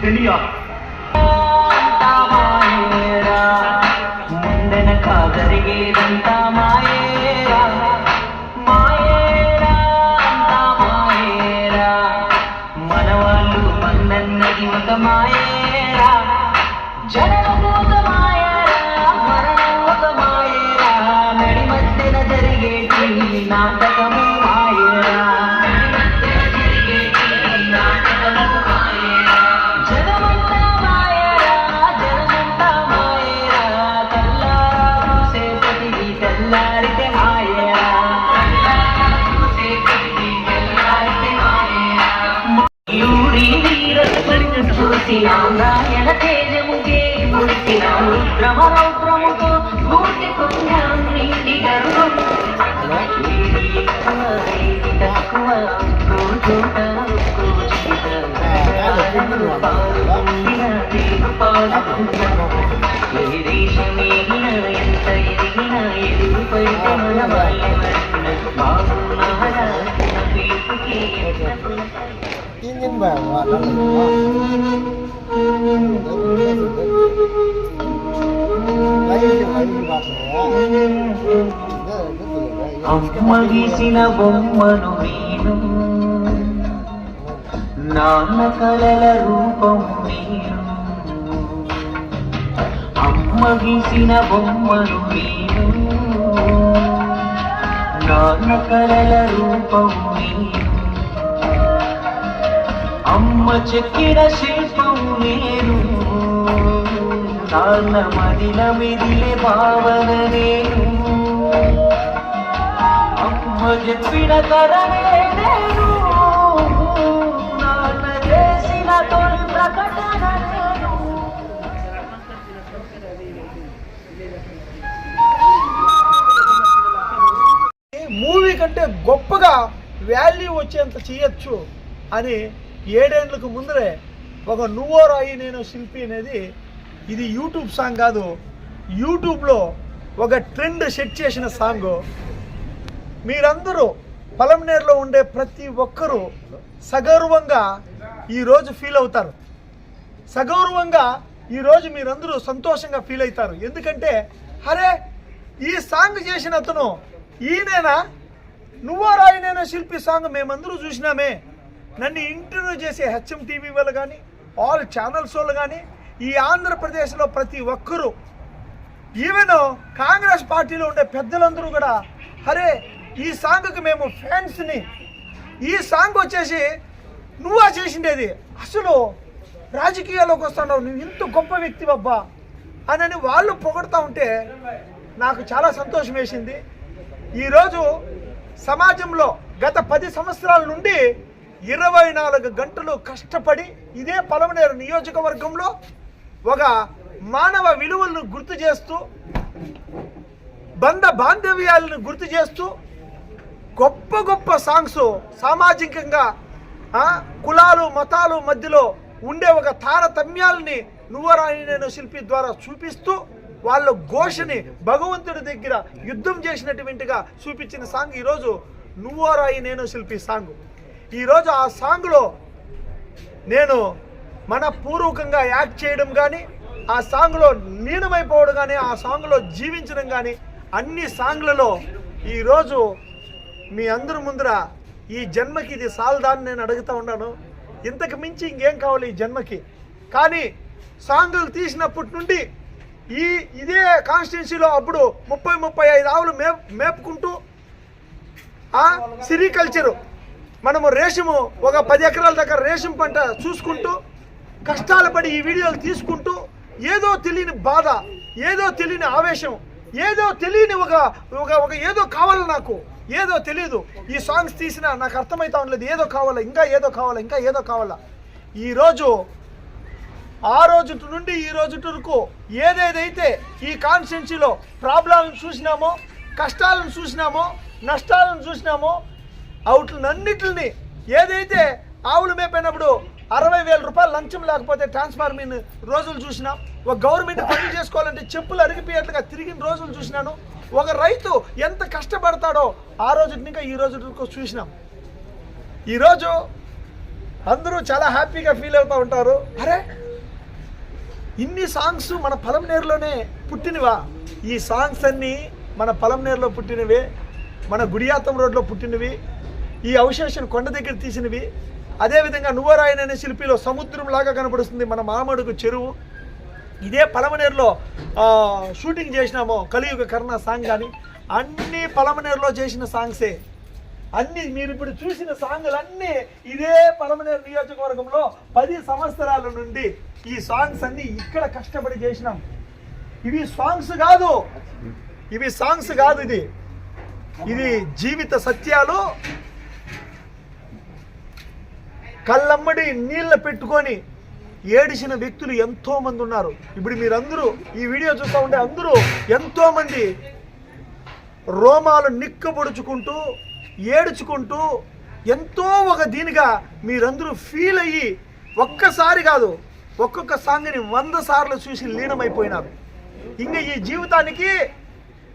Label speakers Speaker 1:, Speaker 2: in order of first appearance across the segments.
Speaker 1: Sevilla చోట ఒక్కో చీట పాలు పొంగిన తీరు పాడుకున్నా ఏ దేశమేగిన ఎంత ఎదిగిన ఎదుగు పడితే మన వాళ్ళే మరిచిన బాబు మహారాజున తీర్పుకి ఎంత
Speaker 2: tin nhân về và nó là
Speaker 1: అమ్మగిసిన బొమ్మను నేను నాన్న కలల రూపం నేను అమ్మగిసిన బొమ్మను నేను నాన్న కలల రూపం నేను అమ్మ చెక్కిన శిల్పం నేను నాన్న మదిల మెదిలే భావన నేను అమ్మ చెప్పిన కరనే నేను నాన్న చేసిన తొలి ప్రకటన
Speaker 2: మూవీ కంటే గొప్పగా వాల్యూ వచ్చేంత చేయొచ్చు అని ఏడేండ్లకు ముందరే ఒక నువ్వో రాయి నేను శిల్పి అనేది ఇది యూట్యూబ్ సాంగ్ కాదు. యూట్యూబ్లో ఒక ట్రెండ్ సెట్ చేసిన సాంగ్. మీరందరూ పలంనేరులో ఉండే ప్రతి ఒక్కరూ సగౌరవంగా ఈరోజు ఫీల్ అవుతారు. సగౌరవంగా ఈరోజు మీరందరూ సంతోషంగా ఫీల్ అవుతారు. ఎందుకంటే అరే ఈ సాంగ్ చేసిన అతను ఈయనేనా? నువ్వో రాయి నేను శిల్పి సాంగ్? మేమందరూ చూసినామే. నన్ను ఇంటర్వ్యూ చేసే హెచ్ఎం టీవీ వాళ్ళు కానీ ఆల్ ఛానల్స్ వాళ్ళు కానీ ఈ ఆంధ్రప్రదేశ్లో ప్రతి ఒక్కరూ ఈవెన్ కాంగ్రెస్ పార్టీలో ఉండే పెద్దలందరూ కూడా అరే ఈ సాంగ్కి మేము ఫ్యాన్స్ని ఈ సాంగ్ వచ్చేసి నువ్వా చేసిండేది? అసలు రాజకీయాల్లోకి వస్తున్నావు నువ్వు ఇంత గొప్ప వ్యక్తి అబ్బా అని వాళ్ళు పొగడుతూ ఉంటే నాకు చాలా సంతోషం వేసింది. ఈరోజు సమాజంలో గత పది సంవత్సరాల నుండి ఇరవై నాలుగు గంటలు కష్టపడి ఇదే పలమనేరు నియోజకవర్గంలో ఒక మానవ విలువలను గుర్తు చేస్తూ బంధ బాంధవ్యాలను గుర్తు చేస్తూ గొప్ప గొప్ప సాంగ్స్ సామాజికంగా కులాలు మతాలు మధ్యలో ఉండే ఒక తారతమ్యాలని నువ్వరాని నేను శిల్పి ద్వారా చూపిస్తూ వాళ్ళ ఘోషని భగవంతుడి దగ్గర యుద్ధం చేసినటువంటిగా చూపించిన సాంగ్ ఈరోజు నువ్వోరాయి నేను శిల్పి సాంగ్. ఈరోజు ఆ సాంగ్లో నేను మన పూర్వకంగా యాక్ట్ చేయడం కానీ ఆ సాంగ్లో లీనమైపోవడం కానీ ఆ సాంగ్లో జీవించడం కానీ అన్ని సాంగ్లలో ఈరోజు మీ అందరి ముందర ఈ జన్మకి ఇది సాల్దాన్ని నేను అడుగుతా ఉన్నాను. ఇంతకు మించి ఇంకేం కావాలి ఈ జన్మకి? కానీ సాంగులు తీసినప్పటి నుండి ఈ ఇదే కాన్స్టిట్యున్సీలో అప్పుడు ముప్పై ముప్పై ఐదు ఆవులు మేప్ మేపుకుంటూ ఆ సిరికల్చరు మనము రేషము ఒక పది ఎకరాల దగ్గర రేషం పంట చూసుకుంటూ కష్టాలు పడి ఈ వీడియోలు తీసుకుంటూ ఏదో తెలియని బాధ ఏదో తెలియని ఆవేశం ఏదో తెలియని ఒక ఒక ఒక ఏదో కావాలి నాకు ఏదో తెలియదు ఈ సాంగ్స్ తీసినా నాకు అర్థమవుతా ఉండలేదు ఏదో కావాలా ఇంకా ఏదో కావాలా ఇంకా ఏదో కావాలా. ఈరోజు ఆ రోజు నుండి ఈ రోజు వరకు ఏదేదైతే ఈ కాన్స్టిట్యున్సీలో ప్రాబ్లాలను చూసినామో కష్టాలను చూసినామో నష్టాలను చూసినామో అవుట్లన్నిటిని ఏదైతే ఆవులు మేపైనప్పుడు అరవై వేల రూపాయలు లంచం లేకపోతే ట్రాన్స్ఫార్మింగ్ రోజులు చూసినాం. ఒక గవర్నమెంట్ పనులు చేసుకోవాలంటే చెప్పులు అరిగిపోయేట్లుగా తిరిగిన రోజులు చూసినాను. ఒక రైతు ఎంత కష్టపడతాడో ఆ రోజు ఇంకా ఈ రోజు చూసినాం. ఈరోజు అందరూ చాలా హ్యాపీగా ఫీల్ అవుతూ ఉంటారు. అరే ఇన్ని సాంగ్స్ మన పలంనేరులోనే పుట్టినవా? ఈ సాంగ్స్ అన్నీ మన పలంనేరులో పుట్టినవి మన గుడియాతం రోడ్లో పుట్టినవి ఈ అవశేషం కొండ దగ్గర తీసినవి. అదేవిధంగా నువ్వరాయన అనే శిల్పిలో సముద్రం లాగా కనపడుస్తుంది మన మామడుగు చెరువు. ఇదే పలమనేరులో షూటింగ్ చేసినామో కలియుగ కర్ణ సాంగ్ కానీ అన్ని పలమనేరులో చేసిన సాంగ్సే. అన్ని మీరు ఇప్పుడు చూసిన సాంగులన్నీ ఇదే పలమనేరు నియోజకవర్గంలో పది సంవత్సరాల నుండి ఈ సాంగ్స్ అన్ని ఇక్కడ కష్టపడి చేసినాం. ఇవి సాంగ్స్ కాదు. ఇవి సాంగ్స్ కాదు ఇది. ఇది జీవిత సత్యాలు. కళ్ళమ్మడి నీళ్ళ పెట్టుకొని ఏడిసిన వ్యక్తులు ఎంతో మంది ఉన్నారు. ఇప్పుడు మీరందరూ ఈ వీడియో చూస్తూ ఉంటే అందరూ ఎంతో మంది రోమాలు నిక్కబొడుచుకుంటూ ఏడుచుకుంటూ ఎంతో ఒక దీనిగా మీరందరూ ఫీల్ అయ్యి ఒక్కసారి కాదు ఒక్కొక్క సాంగ్ని వంద సార్లు చూసి లీనమైపోయినారు. ఇంకా ఈ జీవితానికి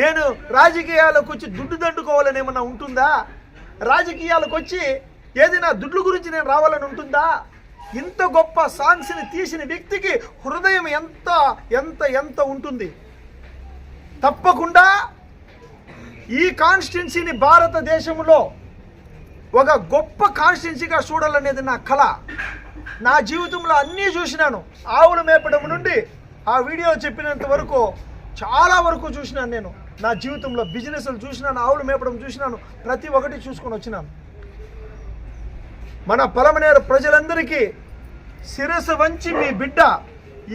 Speaker 2: నేను రాజకీయాలకు వచ్చి దుడ్డు దండుకోవాలని ఏమన్నా ఉంటుందా? రాజకీయాలకు వచ్చి ఏదైనా దుడ్లు గురించి నేను రావాలని ఉంటుందా? ఇంత గొప్ప సాంగ్స్ని తీసిన వ్యక్తికి హృదయం ఎంత ఎంత ఎంత ఉంటుంది? తప్పకుండా ఈ కాన్స్టిట్యున్సీని భారతదేశంలో ఒక గొప్ప కాన్స్టిట్యున్సీగా చూడాలనేది నా కళ. నా జీవితంలో అన్నీ చూసినాను. ఆవులు మేపడం నుండి ఆ వీడియో చెప్పినంత వరకు చాలా వరకు చూసినాను నేను. నా జీవితంలో బిజినెస్లు చూసినాను ఆవులు మేపడం చూసినాను. ప్రతి ఒక్కటి చూసుకొని వచ్చినాను. మన పలమనేరు ప్రజలందరికీ శిరస్సు వంచి మీ బిడ్డ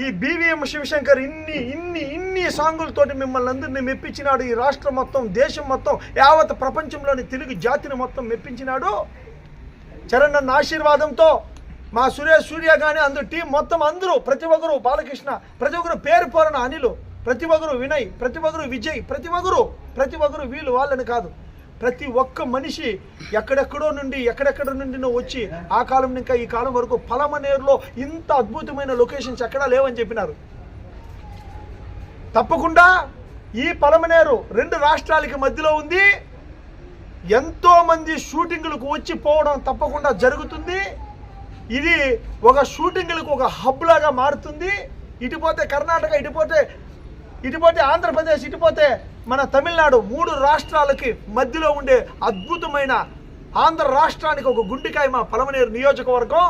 Speaker 2: ఈ బీవీఎం శివశంకర్ ఇన్ని ఇన్ని ఇన్ని సాంగులతోటి మిమ్మల్ని అందరినీ మెప్పించినాడు. ఈ రాష్ట్రం మొత్తం దేశం మొత్తం యావత్ ప్రపంచంలోని తెలుగు జాతిని మొత్తం మెప్పించినాడు. చరణ్ అన్న ఆశీర్వాదంతో మా సురేష్ సూర్య కానీ అందరు టీం మొత్తం అందరూ ప్రతి ఒక్కరు బాలకృష్ణ ప్రతి ఒక్కరు పేరు పోరణ అనిలు ప్రతి ఒక్కరు వినయ్ ప్రతి ఒక్కరు విజయ్ ప్రతి ఒక్కరు ప్రతి ఒక్కరు వీళ్ళు వాళ్ళని కాదు. ప్రతి ఒక్క మనిషి ఎక్కడెక్కడో నుండి ఎక్కడెక్కడ నుండి వచ్చి ఆ కాలం నుంచి ఇంకా ఈ కాలం వరకు పలమనేరులో ఇంత అద్భుతమైన లొకేషన్స్ ఎక్కడా లేవని చెప్పినారు. తప్పకుండా ఈ పలమనేరు రెండు రాష్ట్రాలకి మధ్యలో ఉంది. ఎంతోమంది షూటింగులకు షూటింగ్లకు వచ్చి పోవడం తప్పకుండా జరుగుతుంది. ఇది ఒక షూటింగ్లకు ఒక హబ్ లాగా మారుతుంది. ఇటుపోతే కర్ణాటక ఇటుపోతే ఇటుపోతే ఆంధ్రప్రదేశ్ ఇటుపోతే మన తమిళనాడు మూడు రాష్ట్రాలకి మధ్యలో ఉండే అద్భుతమైన ఆంధ్ర రాష్ట్రానికి ఒక గుండెకాయ మా పలమనేరు నియోజకవర్గం.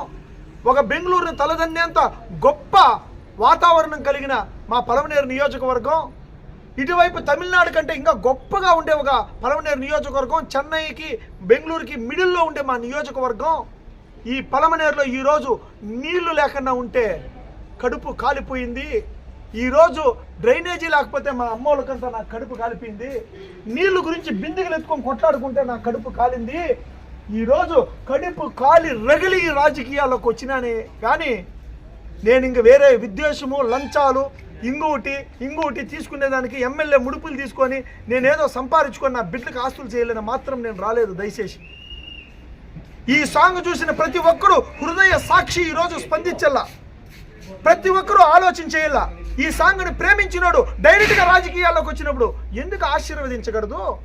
Speaker 2: ఒక బెంగళూరుని తలదన్నేంత గొప్ప వాతావరణం కలిగిన మా పలమనేరు నియోజకవర్గం. ఇటువైపు తమిళనాడు కంటే ఇంకా గొప్పగా ఉండే ఒక పలమనేరు నియోజకవర్గం. చెన్నైకి బెంగళూరుకి మిడిల్లో ఉండే మా నియోజకవర్గం. ఈ పలమనేరులో ఈరోజు నీళ్ళు లేకుండా ఉంటే కడుపు కాలిపోయింది. ఈరోజు డ్రైనేజీ లేకపోతే మా అమ్మోళ్ళకంతా నా కడుపు కాలిపింది నీళ్ళు గురించి బిందిగలు ఎత్తుకొని కొట్లాడుకుంటే నా కడుపు కాలింది. ఈరోజు కడుపు కాలి రగిలి రాజకీయాల్లోకి వచ్చినానే కానీ నేను ఇంక వేరే విద్వేషము లంచాలు ఇంకోటి ఇంకోటి తీసుకునేదానికి ఎమ్మెల్యే ముడుపులు తీసుకొని నేనేదో సంపాదించుకొని నా బిడ్డకు ఆస్తులు చేయలేని మాత్రం నేను రాలేదు దయచేసి. ఈ సాంగ్ చూసిన ప్రతి ఒక్కరూ హృదయ సాక్షి ఈరోజు స్పందించల్లా. ప్రతి ఒక్కరూ ఆలోచించేయాల ఈ సాంగ్ని ప్రేమించినోడు డైరెక్ట్గా రాజకీయాల్లోకి వచ్చినప్పుడు ఎందుకు ఆశీర్వదించగలదు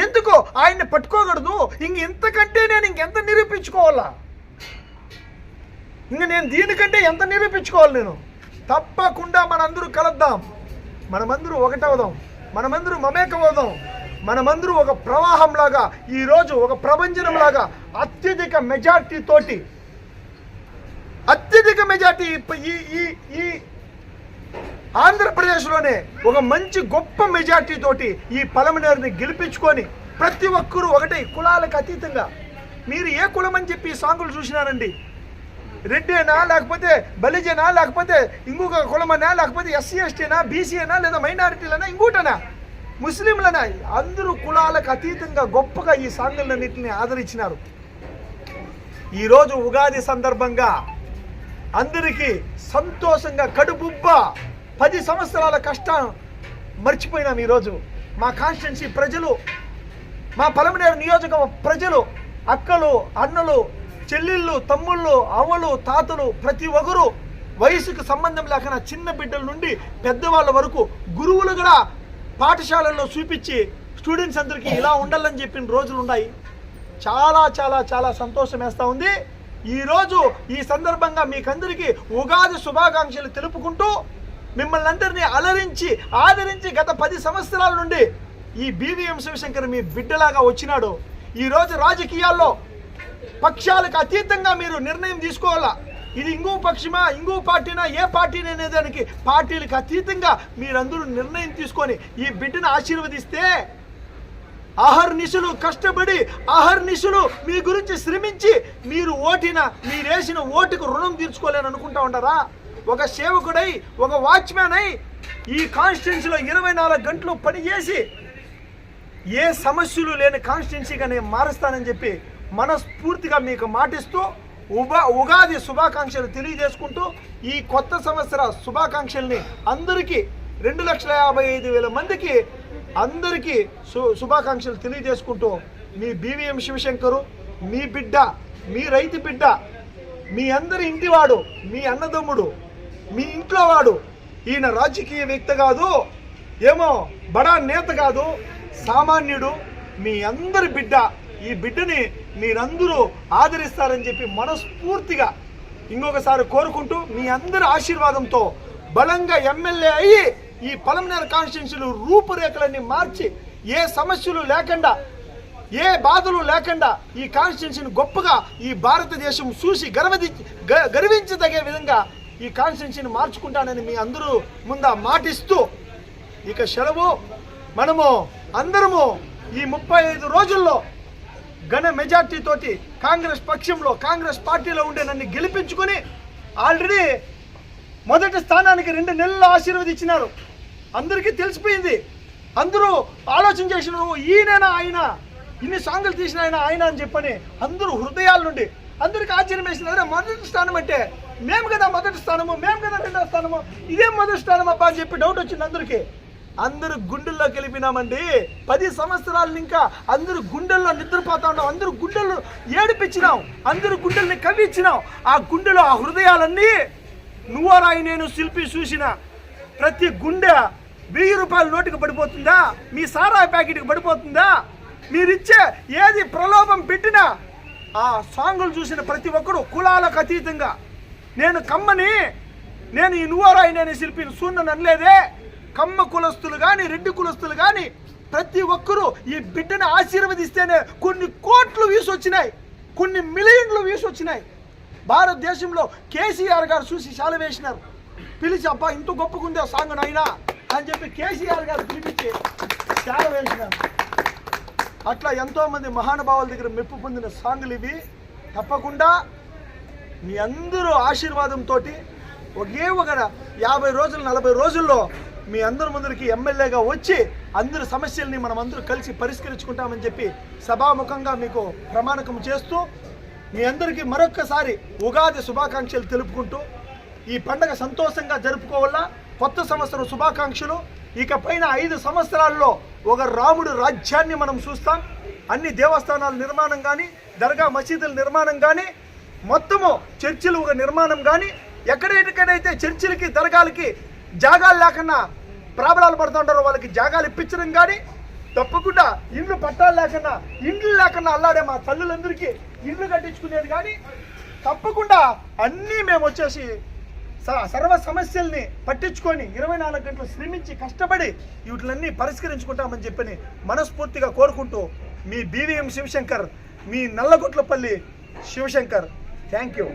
Speaker 2: ఎందుకు ఆయన్ని పట్టుకోకూడదు? ఇంక ఇంతకంటే నేను ఇంకెంత నిరూపించుకోవాలా? ఇంక నేను దీనికంటే ఎంత నిరూపించుకోవాలి నేను? తప్పకుండా మనందరూ కలుద్దాం. మనమందరూ ఒకటవుదాం. మనమందరూ మమేకమవుదాం. మనమందరూ ఒక ప్రవాహంలాగా ఈరోజు ఒక ప్రపంచంలాగా అత్యధిక మెజార్టీ తోటి అత్యధిక మెజార్టీ ఈ ఈ ఈ ఆంధ్రప్రదేశ్లోనే ఒక మంచి గొప్ప మెజార్టీ తోటి ఈ పలమనేరుని గెలిపించుకొని ప్రతి ఒక్కరూ ఒకటే కులాలకు అతీతంగా. మీరు ఏ కులం అని చెప్పి సాంగులు చూసినారండి? రెడ్డేనా లేకపోతే బలిజేనా లేకపోతే ఇంకొక కులమనా లేకపోతే ఎస్సీ ఎస్టీనా బీసీనా లేదా మైనారిటీలనా ఇంకోటనా? ముస్లింలనా? అందరూ కులాలకు అతీతంగా గొప్పగా ఈ సాంగులన్నింటిని ఆదరించినారు. ఈరోజు ఉగాది సందర్భంగా అందరికీ సంతోషంగా కడుపుబ్బ. పది సంవత్సరాల కష్టం మర్చిపోయినాం ఈరోజు. మా కాన్స్టిట్యున్సీ ప్రజలు మా పలమనేరు నియోజక ప్రజలు అక్కలు అన్నలు చెల్లెళ్ళు తమ్ముళ్ళు అవ్వలు తాతలు ప్రతి ఒక్కరు వయసుకు సంబంధం లేకుండా చిన్న బిడ్డల నుండి పెద్దవాళ్ళ వరకు గురువులు కూడా పాఠశాలల్లో చూపించి స్టూడెంట్స్ అందరికీ ఇలా ఉండాలని చెప్పిన రోజులు ఉన్నాయి. చాలా చాలా చాలా సంతోషం వేస్తూ ఉంది. ఈరోజు ఈ సందర్భంగా మీకందరికీ ఉగాది శుభాకాంక్షలు తెలుపుకుంటూ మిమ్మల్ని అందరినీ అలరించి ఆదరించి గత పది సంవత్సరాల నుండి ఈ బీవీఎం శివశంకర్ మీ బిడ్డలాగా వచ్చినాడు. ఈరోజు రాజకీయాల్లో పక్షాలకు అతీతంగా మీరు నిర్ణయం తీసుకోవాలా? ఇది ఇంకో పక్షమా ఇంకో పార్టీనా ఏ పార్టీని అనేదానికి పార్టీలకు అతీతంగా మీరందరూ నిర్ణయం తీసుకొని ఈ బిడ్డను ఆశీర్వదిస్తే అహర్నిశులు కష్టపడి అహర్నిశులు మీ గురించి శ్రమించి మీరు ఓటిన మీరేసిన ఓటుకు రుణం తీర్చుకోలేని అనుకుంటా ఉంటారా ఒక సేవకుడై ఒక వాచ్మ్యాన్ అయి ఈ కాన్స్టిట్యున్సీలో ఇరవై నాలుగు గంటలు పనిచేసి ఏ సమస్యలు లేని కాన్స్టిట్యున్సీగా నేను మారుస్తానని చెప్పి మనస్ఫూర్తిగా మీకు మాటిస్తూ ఉగా ఉగాది శుభాకాంక్షలు తెలియజేసుకుంటూ ఈ కొత్త సంవత్సర శుభాకాంక్షల్ని అందరికీ రెండు లక్షల యాభై ఐదు వేల మందికి అందరికీ శు శుభాకాంక్షలు తెలియజేసుకుంటూ మీ బీవీఎం శివశంకరు మీ బిడ్డ మీ రైతు బిడ్డ మీ అందరి ఇంటివాడు మీ అన్నదమ్ముడు మీ ఇంట్లో వాడు ఈయన రాజకీయ వ్యక్తి కాదు ఏమో బడా నేత కాదు సామాన్యుడు మీ అందరి బిడ్డ. ఈ బిడ్డని మీరందరూ ఆదరిస్తారని చెప్పి మనస్ఫూర్తిగా ఇంకొకసారి కోరుకుంటూ మీ అందరి ఆశీర్వాదంతో బలంగా ఎమ్మెల్యే అయ్యి ఈ పలమనేర కాన్స్టిట్యున్సీలు రూపురేఖలన్నీ మార్చి ఏ సమస్యలు లేకుండా ఏ బాధలు లేకుండా ఈ కాన్స్టిట్యున్సీని గొప్పగా ఈ భారతదేశం చూసి గర్వది గ- గర్వించదగే విధంగా ఈ కాన్స్టిట్యున్సీని మార్చుకుంటానని మీ అందరూ ముందా మాటిస్తూ ఇక సెలవు మనము అందరము ఈ ముప్పై ఐదు రోజుల్లో ఘన మెజార్టీతోటి కాంగ్రెస్ పక్షంలో కాంగ్రెస్ పార్టీలో ఉండే నన్ను గెలిపించుకొని ఆల్రెడీ మొదటి స్థానానికి రెండు నెలలు ఆశీర్వదించినారు. అందరికీ తెలిసిపోయింది. అందరూ ఆలోచన చేసిన ఈయనైనా ఆయన ఇన్ని సాంగులు తీసిన ఆయన ఆయన అని చెప్పని అందరూ హృదయాల నుండి అందరికి ఆశ్చర్యం వేసింది. అదే మొదటి స్థానం అంటే మేము కదా మొదటి స్థానము మేము కదా రెండో స్థానము ఇదేం మొదటి స్థానం అబ్బా అని చెప్పి డౌట్ వచ్చింది అందరికీ. అందరూ గుండెల్లో గెలిపినామండి పది సంవత్సరాలు ఇంకా అందరూ గుండెల్లో నిద్రపోతా ఉన్నాం. అందరూ గుండెల్లో ఏడిపించినాం. అందరూ గుండెల్ని కవ్వించినాం. ఆ గుండెలో ఆ హృదయాలన్నీ నువ్వరాయి నేను శిల్పి చూసిన ప్రతి గుండె వెయ్యి రూపాయల నోటికి పడిపోతుందా? మీ సారాయి ప్యాకెట్కి పడిపోతుందా? మీరిచ్చే ఏది ప్రలోభం పెట్టినా ఆ సాంగులు చూసిన ప్రతి ఒక్కరు కులాలకు అతీతంగా. నేను కమ్మని నేను ఈ నువ్వరాయి నేను శిల్పిని సూన్నని అనలేదే. కమ్మ కులస్తులు కానీ రెడ్డి కులస్తులు కానీ ప్రతి ఒక్కరూ ఈ బిడ్డను ఆశీర్వదిస్తేనే కొన్ని కోట్లు వ్యూస్ వచ్చినాయి. కొన్ని మిలియన్లు వ్యూస్ వచ్చినాయి. భారతదేశంలో కేసీఆర్ గారు చూసి చాలా వేసినారు. పిలిచి అబ్బా ఇంత గొప్పకుందే ఆ సాంగ్ నాయనా అని చెప్పి కేసీఆర్ గారు పిలిపించి చాలా వేసినాను అట్లా ఎంతోమంది మహానుభావుల దగ్గర మెప్పు పొందిన సాంగులు ఇవి. తప్పకుండా మీ అందరూ ఆశీర్వాదంతో ఒకే ఒక యాభై రోజులు నలభై రోజుల్లో మీ అందరి ముందరికి ఎమ్మెల్యేగా వచ్చి అందరి సమస్యల్ని మనం అందరూ కలిసి పరిష్కరించుకుంటామని చెప్పి సభాముఖంగా మీకు ప్రమాణకం చేస్తూ మీ అందరికీ మరొక్కసారి ఉగాది శుభాకాంక్షలు తెలుపుకుంటూ ఈ పండగ సంతోషంగా జరుపుకోవాలా కొత్త సంవత్సరం శుభాకాంక్షలు. ఇక పైన ఐదు సంవత్సరాల్లో ఒక రాముడు రాజ్యాన్ని మనం చూస్తాం. అన్ని దేవస్థానాల నిర్మాణం కానీ దర్గా మసీదుల నిర్మాణం కానీ మొత్తము చర్చిలు ఒక నిర్మాణం కానీ ఎక్కడెక్కడైతే చర్చిలకి దర్గాలకి జాగాలు లేకుండా ప్రాబలాలు పడుతుంటారో వాళ్ళకి జాగాలు ఇప్పించడం కానీ తప్పకుండా ఇండ్లు పట్టాలు లేకుండా ఇండ్లు లేకుండా అల్లాడే మా తల్లులందరికీ ఇండ్లు కట్టించుకునేది కానీ తప్పకుండా అన్నీ మేము వచ్చేసి సర్వ సమస్యల్ని పట్టించుకొని ఇరవై నాలుగు గంటలు శ్రమించి కష్టపడి వీటిలన్నీ పరిష్కరించుకుంటామని చెప్పని మనస్ఫూర్తిగా కోరుకుంటూ మీ బీవీఎం శివశంకర్ మీ నల్లగొట్లపల్లి శివశంకర్. Thank you